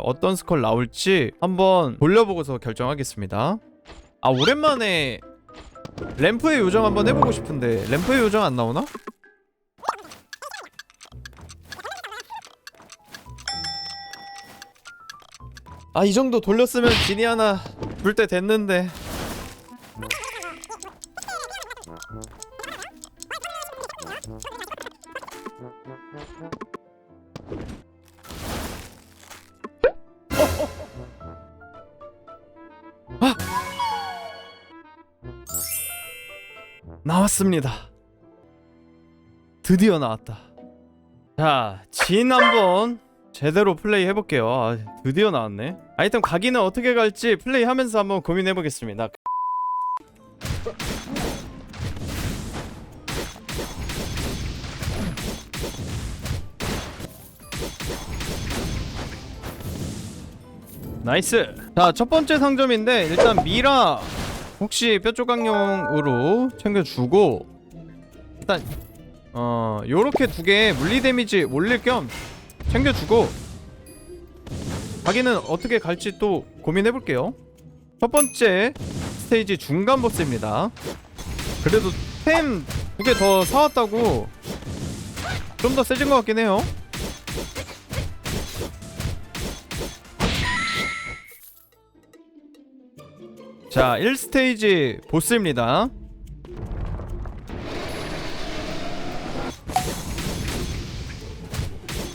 어떤 스컬 나올지 한번 돌려보고서 결정하겠습니다. 아 오랜만에 램프의 요정 한번 해보고 싶은데 램프의 요정 안 나오나? 아 이 정도 돌렸으면 지니 하나 불 때 됐는데 나왔습니다. 드디어 나왔다. 자, 진 한번 제대로 플레이 해볼게요. 아, 드디어 나왔네. 아이템 가기는 어떻게 갈지 플레이하면서 한번 고민해보겠습니다. 나이스. 자, 첫 번째 상점인데 일단 미라 혹시 뼈조각용으로 챙겨주고 일단 어 요렇게 두 개 물리 데미지 올릴 겸 챙겨주고 가기는 어떻게 갈지 또 고민해볼게요. 첫 번째 스테이지 중간 보스입니다. 그래도 템 두 개 더 사왔다고 좀 더 세진 것 같긴 해요 자 1스테이지 보스입니다.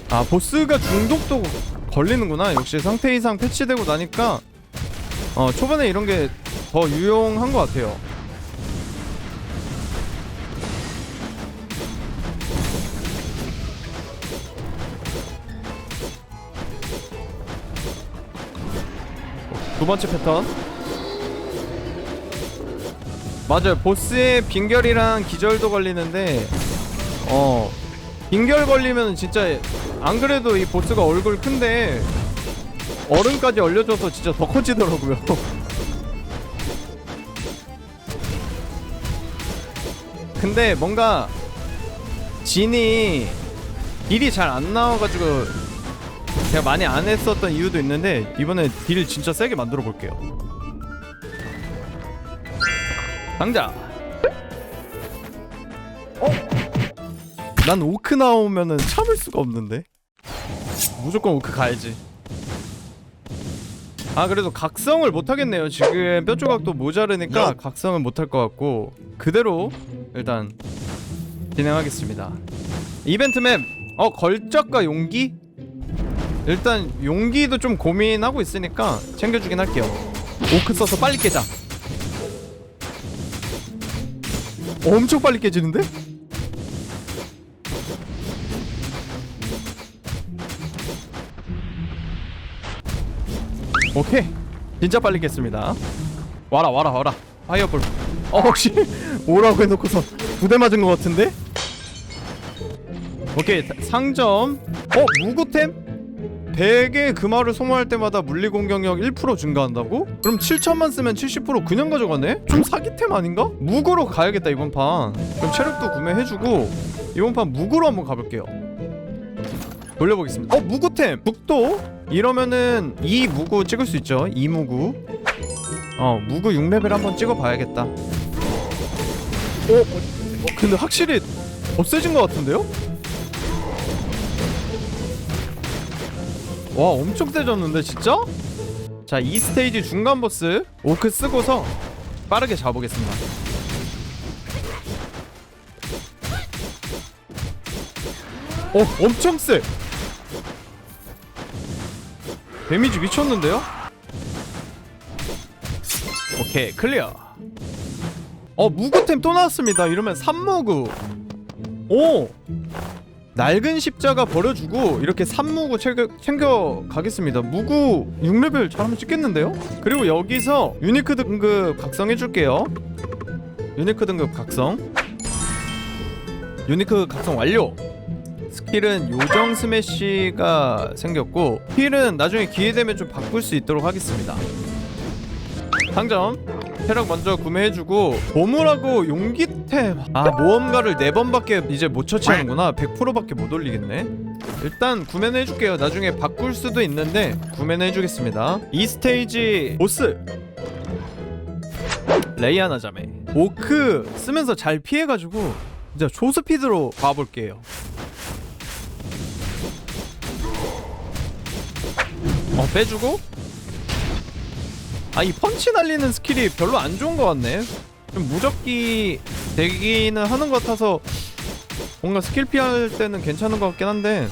아 보스가 중독도 걸리는구나. 역시 상태 이상 패치되고 나니까 어 초반에 이런 게 더 유용한 것 같아요. 두 번째 패턴 맞아요. 보스의 빈결이랑 기절도 걸리는데 어 빈결 걸리면 진짜 안 그래도 이 보스가 얼굴 큰데 얼음까지 얼려줘서 진짜 더 커지더라고요. 근데 뭔가 진이 딜이 잘 안 나와가지고 제가 많이 안 했었던 이유도 있는데 이번에 딜 진짜 세게 만들어 볼게요 상자. 어? 난 오크 나오면은 참을 수가 없는데. 무조건 오크 가야지. 아 그래도 각성을 못 하겠네요. 지금 뼈 조각도 모자르니까 각성은 못할 것 같고 그대로 일단 진행하겠습니다. 이벤트 맵. 어 걸적과 용기? 일단 용기도 좀 고민하고 있으니까 챙겨주긴 할게요. 오크 써서 빨리 깨자. 엄청 빨리 깨지는데? 오케이 진짜 빨리 깼습니다 와라 와라 와라 파이어볼 어 혹시 오라고 해놓고서 두 대 맞은 것 같은데? 오케이 다- 상점 어 무구템? 100의 금화를 소모할 때마다 물리 공격력 1% 증가한다고? 그럼 7천만 쓰면 70% 그냥 가져가네? 좀 사기템 아닌가? 무구로 가야겠다 이번 판 그럼 체력도 구매해주고 이번 판 무구로 한번 가볼게요 돌려보겠습니다 어 무구템 북도 이러면은 이 무구 찍을 수 있죠 이 무구 어 무구 6레벨 한번 찍어봐야겠다 어? 어 근데 확실히 더 세진 것 같은데요? 와 엄청 세졌는데 진짜? 자 2스테이지 중간 보스 오크 쓰고서 빠르게 잡아보겠습니다. 어 엄청 세! 데미지 미쳤는데요? 오케이 클리어. 어 무구템 또 나왔습니다. 이러면 3무구. 오 낡은 십자가 버려주고 이렇게 산무구 챙겨, 챙겨 가겠습니다. 무구 6레벨 잘하면 찍겠는데요? 그리고 여기서 유니크 등급 각성해줄게요. 유니크 등급 각성. 유니크 각성 완료. 스킬은 요정 스매시가 생겼고 힐은 나중에 기회되면 좀 바꿀 수 있도록 하겠습니다. 상점 체력 먼저 구매해주고 보물하고 용기템 아 모험가를 4번밖에 이제 못 처치하는구나. 100%밖에 못 올리겠네. 일단 구매는 해줄게요. 나중에 바꿀 수도 있는데 구매는 해주겠습니다. 이 스테이지 보스. 레이아나 자메 오크 쓰면서 잘 피해가지고 진짜 초스피드로 가볼게요. 어 빼주고 아 이 펀치 날리는 스킬이 별로 안 좋은 것 같네. 좀 무적기 되기는 하는 것 같아서 뭔가 스킬 피할 때는 괜찮은 것 같긴 한데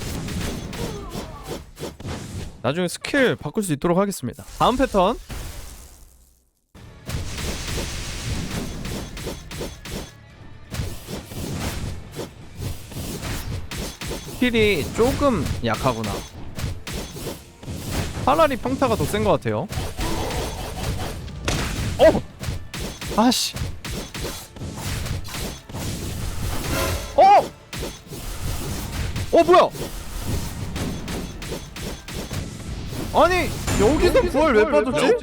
나중에 스킬 바꿀 수 있도록 하겠습니다. 다음 패턴. 스킬이 조금 약하구나. 차라리 평타가 더 센 것 같아요 어! 아씨 어! 어 뭐야? 아니 여기서 부활 왜 빠졌지?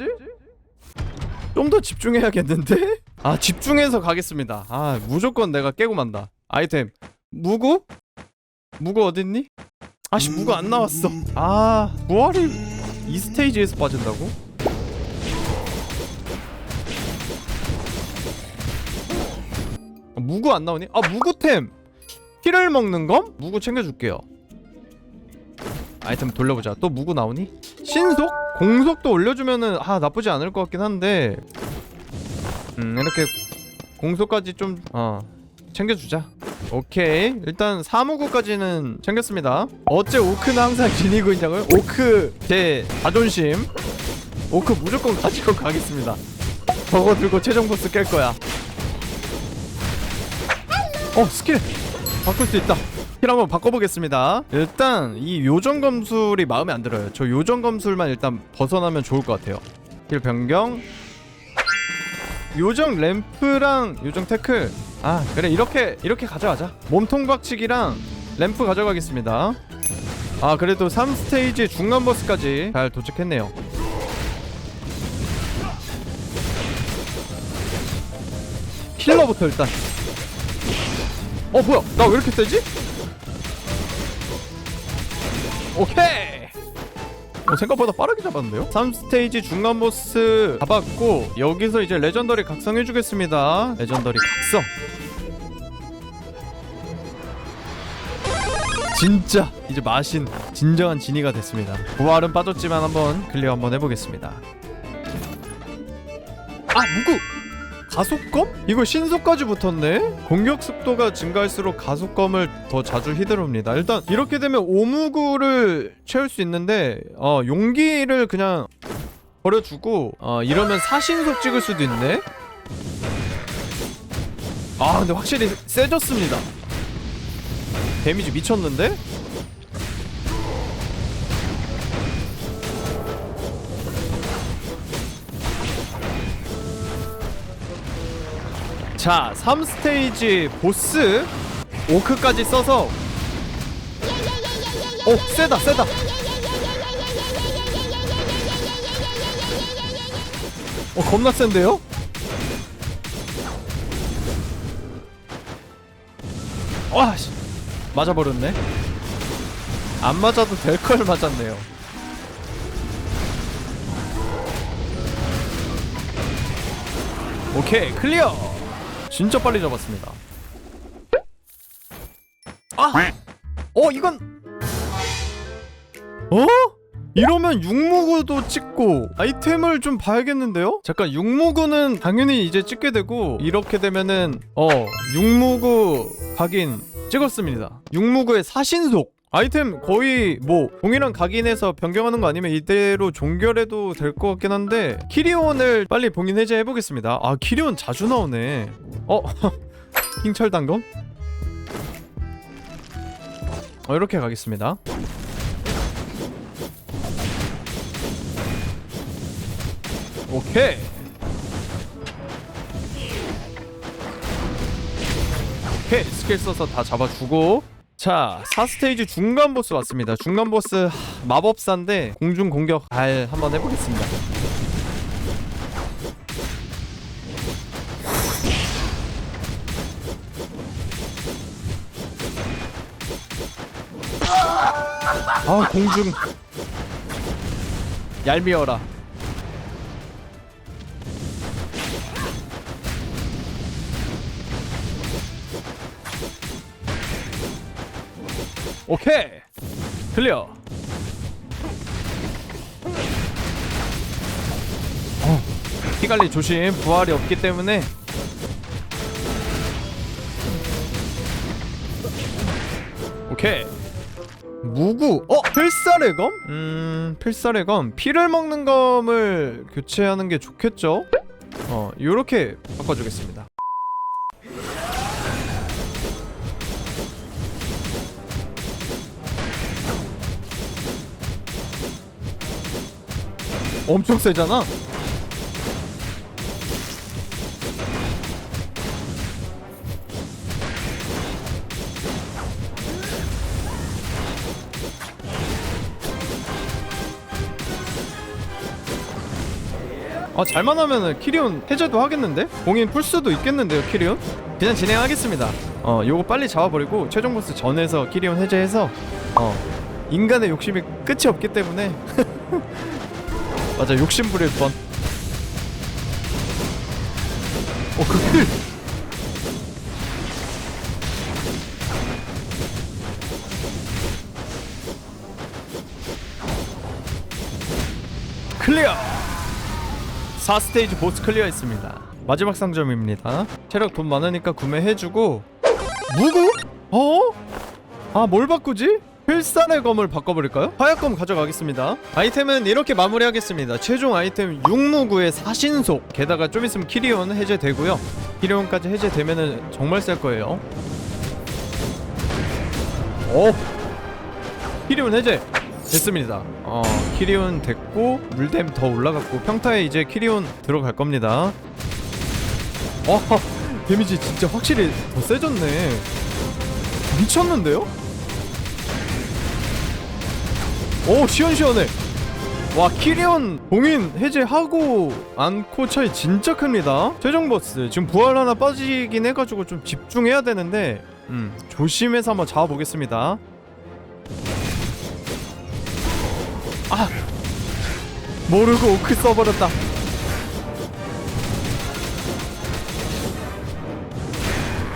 좀 더 집중해야겠는데? 아 집중해서 가겠습니다 아 무조건 내가 깨고 만다 아이템 무구? 무구 어딨니? 아씨 무구 안 나왔어 아 부활이 이 스테이지에서 빠진다고? 무구 안 나오니? 아 무구템 피를 먹는 검? 무구 챙겨줄게요 아이템 돌려보자 또 무구 나오니? 신속? 공속도 올려주면은 아 나쁘지 않을 것 같긴 한데 음 이렇게 공속까지 좀 어 챙겨주자 오케이 일단 사무구까지는 챙겼습니다 어째 오크는 항상 지니고 있냐고요? 오크 제 자존심 오크 무조건 가지고 가겠습니다 저거 들고 최종 보스 깰 거야 어 스킬. 바꿀 수 있다. 스킬 한번 바꿔보겠습니다. 일단 이 요정 검술이 마음에 안 들어요. 저 요정 검술만 일단 벗어나면 좋을 것 같아요. 스킬 변경. 요정 램프랑 요정 태클. 아 그래 이렇게 이렇게 가져가자. 몸통 박치기랑 램프 가져가겠습니다. 아 그래도 3스테이지 중간 보스까지 잘 도착했네요. 킬러부터 일단 어 뭐야? 나 왜 이렇게 세지? 오케이! 어, 생각보다 빠르게 잡았는데요? 3스테이지 중간 보스 잡았고 여기서 이제 레전더리 각성해주겠습니다. 레전더리 각성. 진짜 이제 마신 진정한 지니가 됐습니다. 부활은 빠졌지만 한번 클리어 한번 해보겠습니다. 아 무구 가속검? 이거 신속까지 붙었네? 공격 속도가 증가할수록 가속검을 더 자주 휘두릅니다 일단 이렇게 되면 오무구를 채울 수 있는데 어 용기를 그냥 버려주고 어 이러면 사신속 찍을 수도 있네 아 근데 확실히 세졌습니다 데미지 미쳤는데? 자, 3스테이지 보스 오크까지 써서 오, 세다, 세다. 어, 겁나 센데요? 와, 씨. 맞아버렸네. 안 맞아도 될 걸 맞았네요. 오케이, 클리어! 진짜 빨리 잡았습니다. 아! 어, 이건 어? 이러면 육무구도 찍고 아이템을 좀 봐야겠는데요? 잠깐 육무구는 당연히 이제 찍게 되고 이렇게 되면은 어 육무구 각인 찍었습니다 육무구의 사신속 아이템 거의 뭐 동일한 각인해서 변경하는 거 아니면 이대로 종결해도 될 것 같긴 한데 키리온을 빨리 봉인 해제 해보겠습니다. 아 키리온 자주 나오네. 어? 킹철 단검? 어 이렇게 가겠습니다. 오케이. 오케이. 스킬 써서 다 잡아주고 자 4스테이지 중간 보스 왔습니다. 중간 보스 하, 마법사인데 공중 공격 잘 한번 해보겠습니다. 아 공중. 얄미워라 오케이. 클리어. 어, 피관리 조심. 부활이 없기 때문에. 오케이. 무구. 어 필살의 검? 음 필살의 검. 피를 먹는 검을 교체하는 게 좋겠죠? 어 요렇게 바꿔주겠습니다 엄청 세잖아 아 잘만 하면은 키리온 해제도 하겠는데? 공인 풀 수도 있겠는데요 키리온? 그냥 진행하겠습니다 어 요거 빨리 잡아버리고 최종 보스 전에서 키리온 해제해서 어 인간의 욕심이 끝이 없기 때문에 맞아 욕심 부릴 뻔 어, 그 필 클리어 4스테이지 보스 클리어했습니다 마지막 상점입니다 체력 돈 많으니까 구매해주고 무구? 어? 아 뭘 바꾸지? 필살의 검을 바꿔버릴까요? 화약검 가져가겠습니다. 아이템은 이렇게 마무리하겠습니다. 최종 아이템 6무구의 사신속. 게다가 좀 있으면 키리온 해제되고요. 키리온까지 해제되면은 정말 셀 거예요. 오! 키리온 해제! 됐습니다. 어 키리온 됐고 물댐 더 올라갔고 평타에 이제 키리온 들어갈 겁니다. 어 데미지 진짜 확실히 더 세졌네. 미쳤는데요? 오 시원시원해. 와 키리온 봉인 해제하고 안코 차이 진짜 큽니다. 최종 보스 지금 부활 하나 빠지긴 해가지고 좀 집중해야 되는데 음 조심해서 한번 잡아보겠습니다. 아! 모르고 오크 써버렸다.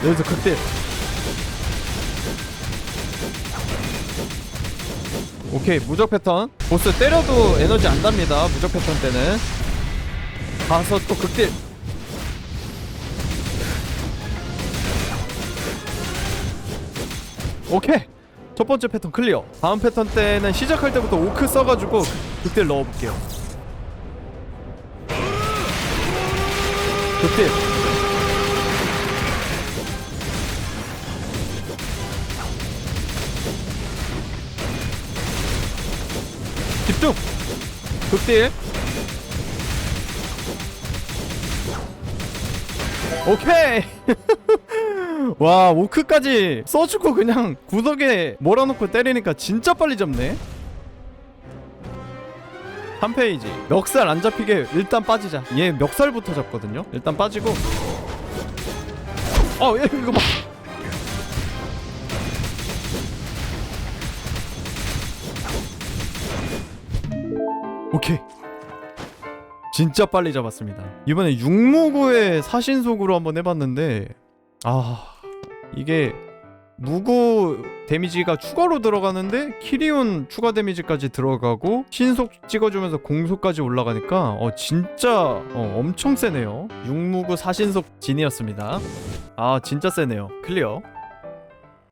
여기서 그때 오케이 무적 패턴. 보스 때려도 에너지 안 답니다 무적 패턴 때는. 가서 또 극딜. 오케이. 첫 번째 패턴 클리어. 다음 패턴 때는 시작할 때부터 오크 써가지고 극딜 넣어볼게요. 극딜 집중 극딜. 오케이. 와 오크까지 써주고 그냥 구석에 몰아놓고 때리니까 진짜 빨리 잡네. 한 페이지. 멱살 안 잡히게 일단 빠지자. 얘 멱살부터 잡거든요. 일단 빠지고. 어얘 이거 봐 오케이. 진짜 빨리 잡았습니다. 이번에 육무구의 사신속으로 한번 해봤는데 아 이게 무구 데미지가 추가로 들어가는데 키리온 추가 데미지까지 들어가고 신속 찍어주면서 공속까지 올라가니까 어 진짜 어, 엄청 세네요. 육무구 사신속 진이었습니다. 아 진짜 세네요. 클리어